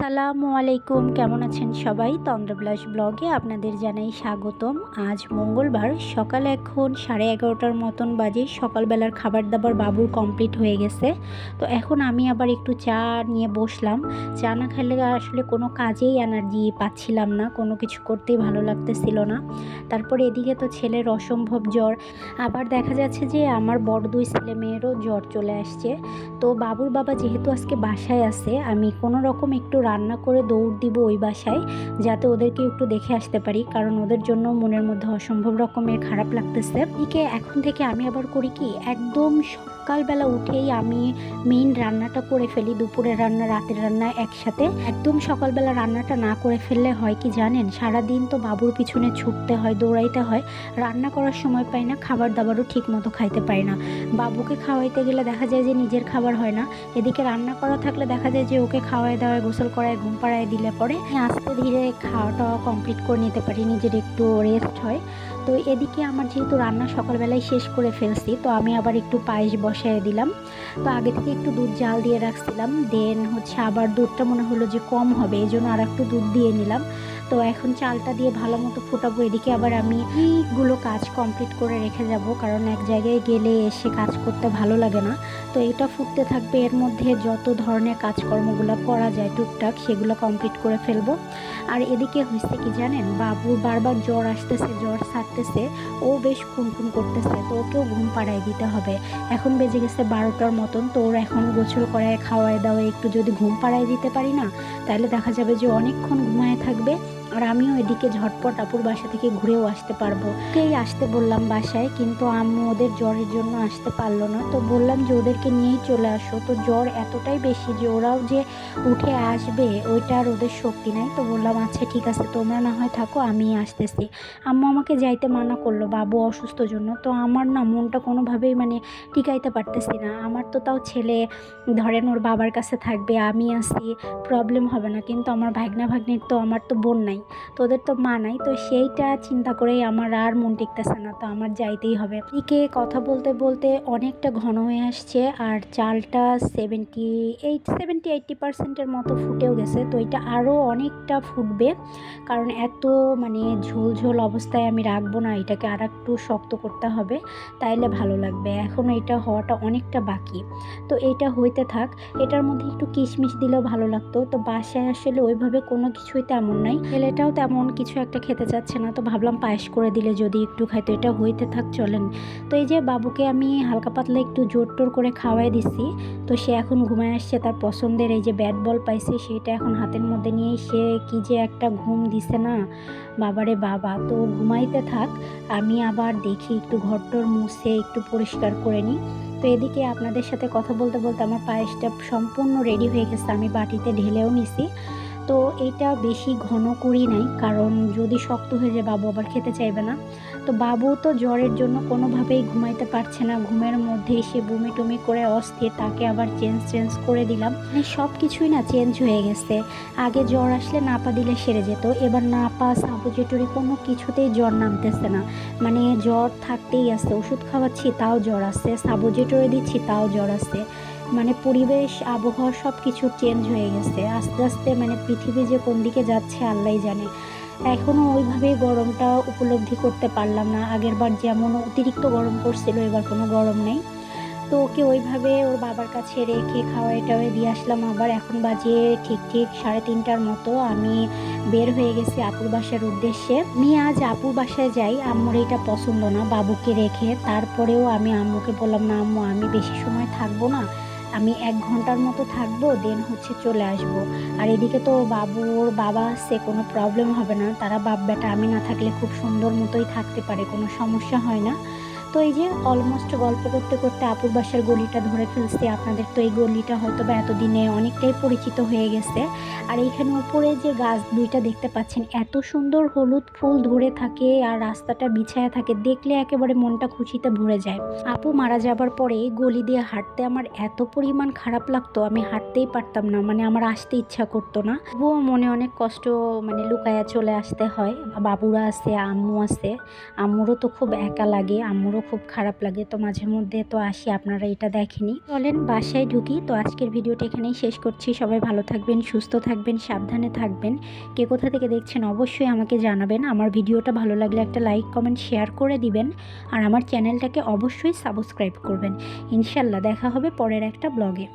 সালামু আলাইকুম, কেমন আছেন সবাই? তন্দ্রবিলাস ব্লগে আপনাদের জানাই স্বাগতম। আজ মঙ্গলবার, সকাল এখন সাড়ে এগারোটার মতন বাজে। সকালবেলার খাবার দাবার বাবুর কমপ্লিট হয়ে গেছে। তো এখন আমি আবার একটু চা নিয়ে বসলাম। চা না খেলে আসলে কোনো কাজেই এনার্জি পাচ্ছিলাম না। কোনো কিছু করতেই ভালো লাগতেছিল না। তারপরে এদিকে তো ছেলের অসম্ভব জ্বর। আবার দেখা যাচ্ছে যে আমার বড় দুই ছেলে মেয়েরও জ্বর চলে আসছে। তো বাবুর বাবা যেহেতু আজকে বাসায় আছে, আমি কোনো রকম একটু রান্না করে দৌড় দিব ওই বাসায়, যাতে ওদেরকে একটু দেখে আসতে পারি, কারণ ওদের জন্য মনের মধ্যে অসম্ভব রকমের খারাপ লাগতেছে। এদিকে এখন থেকে আমি আবার করি কি, একদম সকালবেলা উঠেই আমি মেইন রান্নাটা করে ফেলি, দুপুরের রান্না, রাতের রান্না একসাথে। একদম সকালবেলা রান্নাটা না করে ফেললে হয় কি জানেন? সারাদিন তো বাবুর পিছনে ছুটতে হয়, দৌড়াইতে হয়। রান্না করার সময় পাই না, খাবার দাবারও ঠিক মতো খাইতে পারি না। বাবুকে খাওয়াইতে গেলে দেখা যায় যে নিজের খাবার হয় না। এদিকে রান্না করা থাকলে দেখা যায় যে ওকে খাওয়াই দাওয়ায় গোসল করায় ঘুম পাড়ায় দিলে পরে আস্তে ধীরে খাওয়াটা কমপ্লিট করে নিতে পারি, নিজের একটু রেস্ট হয়। তো এদিকে আমার যেহেতু রান্না সকালবেলায় শেষ করে ফেলছি, তো আমি আবার একটু পায়েস বসায় দিলাম। তো আগে থেকে একটু দুধ জাল দিয়ে রাখছিলাম দেন হচ্ছে আবার দুধটা মনে হলো যে কম হবে এই জন্য আর একটু দুধ দিয়ে নিলাম। তো এখন চালটা দিয়ে ভালো মতো ফোটাবো। এদিকে আবার আমি এইগুলো কাজ কমপ্লিট করে রেখে যাব, কারণ এক জায়গায় গেলে এসে কাজ করতে ভালো লাগে না। তো এটা ফুটতে থাকবে, এর মধ্যে যত ধরনের কাজকর্মগুলো করা যায় টুকটাক, সেগুলো কমপ্লিট করে ফেলব। আর এদিকে হয়েছে কি জানেন বাবুর বারবার জ্বর আসতেছে, জ্বর ছাড়তেছে ও বেশ খুনখুন করতেছে, তো ওকেও ঘুম পাড়ায় দিতে হবে। এখন বেজে গেছে বারোটার মতন, তো ওর এখন গোসল করায় খাওয়ায় দাওয়ায় একটু যদি ঘুম পাড়ায় দিতে পারি না, তাহলে দেখা যাবে যে অনেকক্ষণ ঘুমায় থাকবে। আর আমিও এদিকে ঝটপট আপুর বাসা থেকে ঘুরেও আসতে পারব। কেই আসতে বললাম বাসায়, কিন্তু আম্মু ওদের জ্বরের জন্য আসতে পারল না। তো বললাম যে, ওদেরকে নিয়েই চলে আসো। তো জ্বর এতটাই বেশি যে, ওরাও যে উঠে আসবে, ওইটা আর ওদের শক্তি নাই। তো বললাম আচ্ছা ঠিক আছে, তোমরা না হয় থাকো আমি আসতেছি। আম্মু আমাকে যাইতে মানা করল, বাবু অসুস্থ জন্য। তো আমার না মনটা কোনোভাবেই মানে টিকাইতে পারতেছি না। আমার তো তাও ছেলে, ধরেন ওর বাবার কাছে থাকবে, আমি আসি প্রবলেম হবে না। কিন্তু আমার ভাগনা ভাগ্নির তো আমার তো বোন নাই। তোদের তো মা নাই, তো সেইটা চিন্তা করেই আমার আর মন টিকতেছে না, তো আমার যাইতেই হবে। এদিকে কথা বলতে বলতে অনেকটা ঘন হয়ে আসছে, আর চালটা সেভেন্টি এইট সেভেন্টি এইটটি পার্সেন্টের মতো ফুটেও গেছে, তো এটা আরও অনেকটা ফুটবে, কারণ এত মানে ঝোল ঝোল অবস্থায় আমি রাখব না, এটাকে আর একটু শক্ত করতে হবে, তাইলে ভালো লাগবে। এখনও এটা হওয়াটা অনেকটা বাকি। তো এটা হইতে থাক, এটার মধ্যে একটু কিশমিশ দিলেও ভালো লাগতো, তো বাসায় আসলে ওইভাবে কোনো কিছুই তেমন নাই। ছেলেটাও তেমন কিছু একটা খেতে চাচ্ছে না, তো ভাবলাম পায়েস করে দিলে যদি একটু খাই তো এটা হইতে থাক, চলেন। তো এই যে বাবুকে আমি হালকা পাতলা একটু জোর টোর করে খাওয়াই দিছি, তো সে এখন ঘুমায় আসছে, তার পছন্দের এই যে ব্যাট বল পাইছে, সেটা এখন হাতের মধ্যে নিয়ে সে কি যে একটা ঘুম দিছে না, বাবারে বাবা। তো ঘুমাইতে থাক, আমি আবার দেখি একটু ঘরটর মুছে একটু পরিষ্কার করে নিই। তো এদিকে আপনাদের সাথে কথা বলতে বলতে আমার পায়েসটা সম্পূর্ণ রেডি হয়ে গেছে, আমি বাটিতে ঢেলেও নিছি। তো এটা বেশি ঘন করি নাই, কারণ যদি শক্ত হয়ে যায় বাবু আবার খেতে চাইবে না। তো বাবু তো জ্বরের জন্য কোনোভাবেই ঘুমাইতে পারছে না, ঘুমের মধ্যে এসে বমি টমি করে অস্থির, তাকে আবার চেঞ্জ চেঞ্জ করে দিলাম। মানে সব কিছুই না চেঞ্জ হয়ে গেছে। আগে জ্বর আসলে নাপা দিলে সেরে যেত, এবার নাপা, সাবুজেটরি কোনো কিছুতেই জ্বর নামতেছে না। মানে জ্বর থাকতেই আসছে ওষুধ খাওয়াচ্ছি তাও জ্বর আসছে সাবুজেটরি দিচ্ছি তাও জ্বর আসছে মানে পরিবেশ, আবহাওয়া সব কিছু চেঞ্জ হয়ে গেছে। আস্তে আস্তে মানে পৃথিবী যে কোন দিকে যাচ্ছে আল্লাহ জানে। এখনও ওইভাবে গরমটা উপলব্ধি করতে পারলাম না। আগেরবার যেমন অতিরিক্ত গরম পড়ছিল, এবার কোনো গরম নেই। তো ওকে ওইভাবে ওর বাবার কাছে রেখে খাওয়াই টাওয়াই দিয়ে আসলাম। আবার এখন বাজে ঠিক ঠিক সাড়ে তিনটার মতো। আমি বের হয়ে গেছি আপুর বাসার উদ্দেশ্যে। আমি আজ আপুর বাসায় যাই। আম্মুর এটা পছন্দ না, বাবুকে রেখে। তারপরেও আমি আম্মুকে বললাম, না আম্মু, আমি বেশি সময় থাকব না। আমি এক ঘণ্টার মতো থাকব দেন হচ্ছে চলে আসব। আর এদিকে তো বাবুর বাবা আসছে, কোনো প্রবলেম হবে না তারা বাপ বেটা আমি না থাকলে খুব সুন্দর মতোই থাকতে পারে, কোনো সমস্যা হয় না তো এই যে অলমোস্ট গল্প করতে করতে আপুর বাসার গলিটা ধরে ফেলছি, আপনাদের তো এই গলিটা হয়তো বা এতদিনে অনেকটাই পরিচিত হয়ে গেছে। আর এইখানে উপরে যে গাছ দুইটা দেখতে পাচ্ছেন, এত সুন্দর হলুদ ফুল ধরে থাকে আর রাস্তাটা বিছায়া থাকে, দেখলে একেবারে মনটা খুশিতে ভরে যায়। আপু মারা যাবার পরে গলি দিয়ে হাঁটতে আমার এত পরিমাণ খারাপ লাগতো, আমি হাঁটতেই পারতাম না মানে আমার আসতে ইচ্ছা করতো না। তবুও মনে অনেক কষ্ট মানে লুকায়া চলে আসতে হয় বাবুরা আছে, আম্মু আছে, আম্মুরও তো খুব একা লাগে, আম্মুরও আমারও খুব খারাপ লাগে। তো মাঝে মধ্যে তো আসি, আপনারা এটা দেখেনি। চলেন বাসায় ঢুকি। তো আজকের ভিডিওটা এখানেই শেষ করছি। সবাই ভালো থাকবেন, সুস্থ থাকবেন, সাবধানে থাকবেন। কে কোথা থেকে দেখছেন অবশ্যই আমাকে জানাবেন। আমার ভিডিওটা ভালো লাগলে একটা লাইক, কমেন্ট, শেয়ার করে দিবেন। আর আমার চ্যানেলটাকে অবশ্যই সাবস্ক্রাইব করবেন। ইনশাল্লাহ দেখা হবে পরের একটা ব্লগে।